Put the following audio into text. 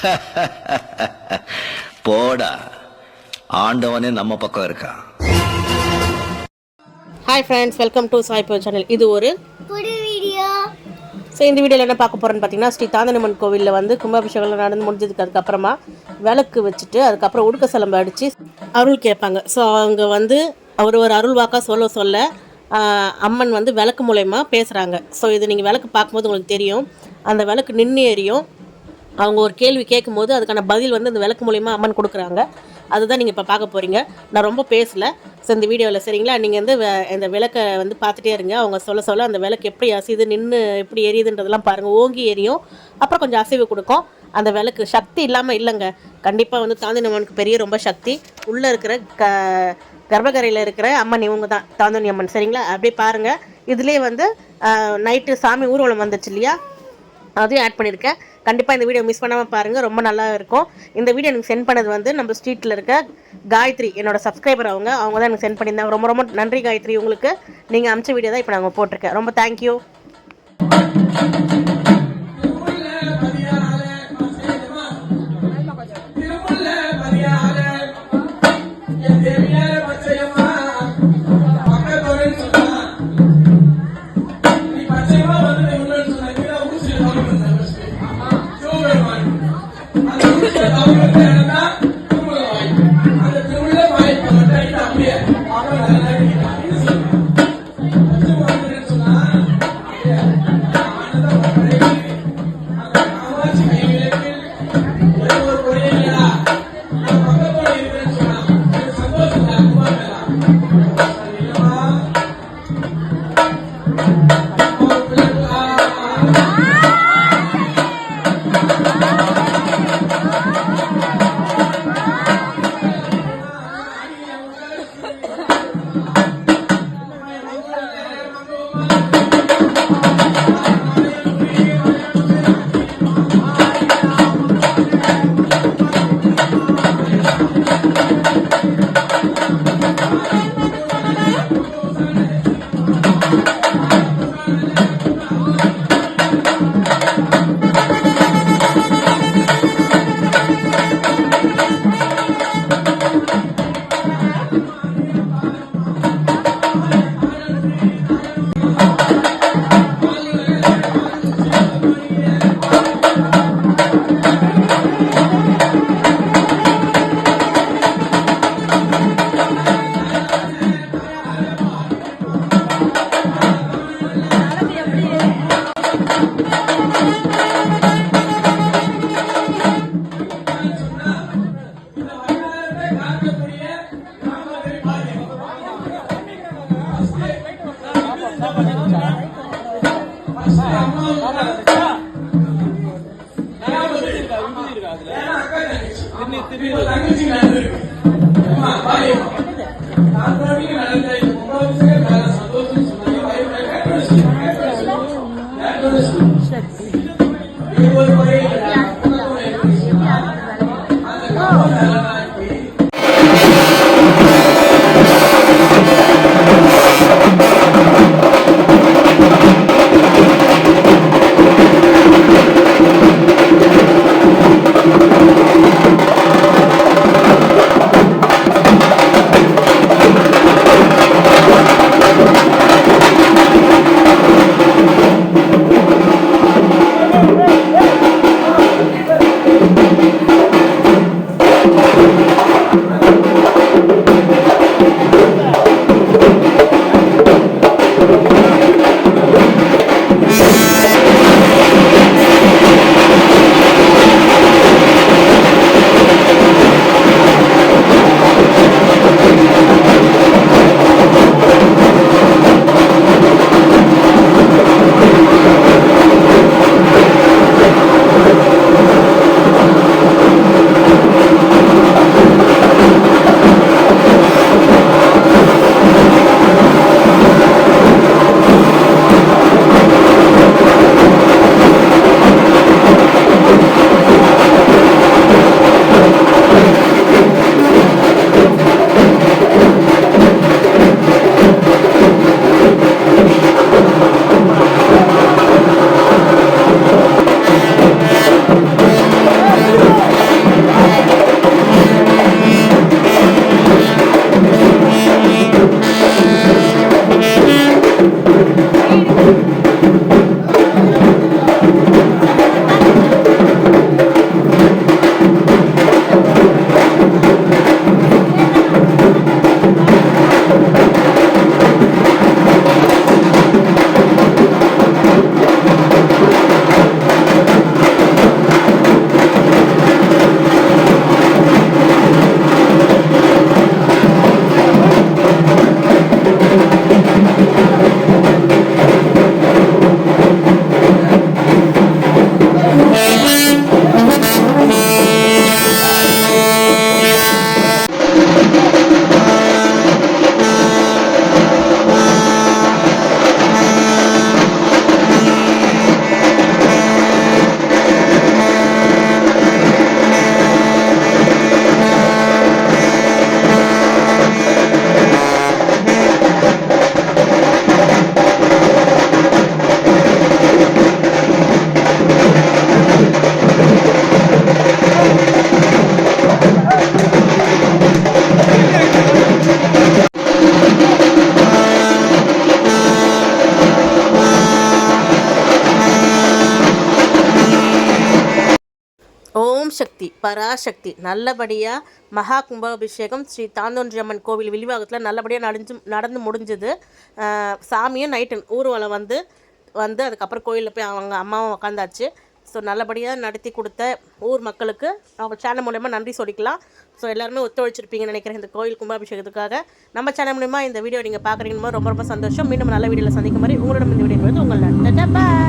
போடா. ஆண்டவனே நம்ம பக்கம் இருக்கான் ஹாய் ஃப்ரெண்ட்ஸ் வெல்கம் டு சாய்போ சேனல் இது ஒரு புது வீடியோ. ஸோ இந்த வீடியோவில் என்ன பார்க்க போகிறோன்னு பார்த்தீங்கன்னா ஸ்ரீ தாந்தனம்மன் கோவிலில் வந்து கும்பாபிஷேகம் நடந்து முடிஞ்சதுக்கு அதுக்கப்புறமா விளக்கு வச்சுட்டு அதுக்கப்புறம் உடுக்க சிலம்பு அடித்து அருள் கேட்பாங்க. ஸோ அவங்க வந்து அவர் ஒரு அருள் வாக்கா சொல்ல சொல்ல அம்மன் வந்து விளக்கு மூலயமா பேசுகிறாங்க ஸோ இது நீங்கள் விளக்கு பார்க்கும்போது உங்களுக்கு தெரியும். அந்த விளக்கு நின்று எரியும். அவங்க ஒரு கேள்வி கேட்கும்போது அதுக்கான பதில் வந்து அந்த விளக்கு மூலயமா அம்மன் கொடுக்குறாங்க. அதுதான் நீங்கள் இப்போ பார்க்க போகிறீங்க நான் ரொம்ப பேசல. ஸோ இந்த வீடியோவில் சரிங்களா? நீங்கள் வந்து இந்த விளக்கை வந்து பார்த்துட்டே இருங்க. அவங்க சொல்ல சொல்ல அந்த விளக்கு எப்படி அசையுது நின்று எப்படி எரியுதுன்றதெல்லாம் பாருங்கள் ஓங்கி எரியும். அப்புறம் கொஞ்சம் அசைவு கொடுக்கும். அந்த விளக்கு சக்தி இல்லாமல் இல்லைங்க. கண்டிப்பாக வந்து தாந்தினி அம்மனுக்கு பெரிய ரொம்ப சக்தி. உள்ளே இருக்கிற க கர்ப்பகரையில் இருக்கிற அம்மன் இவங்க தான் தாந்தோனி அம்மன். சரிங்களா? அப்படியே பாருங்கள் இதுலேயே வந்து நைட்டு சாமி ஊர்வலம் வந்துச்சு இல்லையா? அதையும் ஆட் பண்ணியிருக்கேன். கண்டிப்பாக இந்த வீடியோ மிஸ் பண்ணாமல் பாருங்கள் ரொம்ப நல்லா இருக்கும். இந்த வீடியோ எனக்கு சென்ட் பண்ணது வந்து நம்ம ஸ்ட்ரீட்டில் இருக்க காயத்ரி என்னோட சப்ஸ்கிரைபர் அவங்க. அவங்க தான் எனக்கு சென்ட் பண்ணியிருந்தாங்க. ரொம்ப ரொம்ப நன்றி காயத்ரி உங்களுக்கு. நீங்கள் அமிச்ச வீடியோ தான் இப்போ நாங்கள் போட்டிருக்கேன். ரொம்ப தேங்க்யூ தங்கச்சி நடந்திருக்கு பராசக்தி. நல்லபடியாக மகா கும்பாபிஷேகம் ஸ்ரீ தாந்தோன்றியம்மன் கோவில் விரிவாகத்தில் நல்லபடியாக நடந்து நடந்து முடிஞ்சது. சாமியும் நைட்டு ஊர்வலம் வந்து வந்து அதுக்கப்புறம் கோயிலில் போய் அவங்க அம்மாவும் உக்காந்தாச்சு. ஸோ நல்லபடியாக நடத்தி கொடுத்த ஊர் மக்களுக்கு அவங்க சேனல் மூலயமா நன்றி சொல்லிக்கலாம். ஸோ எல்லாருமே ஒத்துழைச்சிருப்பீங்கன்னு நினைக்கிறேன் இந்த கோயில் கும்பாபிஷேகத்துக்காக. நம்ம சேனல் மூலயமா இந்த வீடியோ நீங்கள் பார்க்குறீங்கன்னு ரொம்ப ரொம்ப சந்தோஷம். மீண்டும் நல்ல வீடியோவில் சந்திக்கும் மாதிரி உங்களிடம் இந்த வீடியோ வந்து உங்கள் பாய்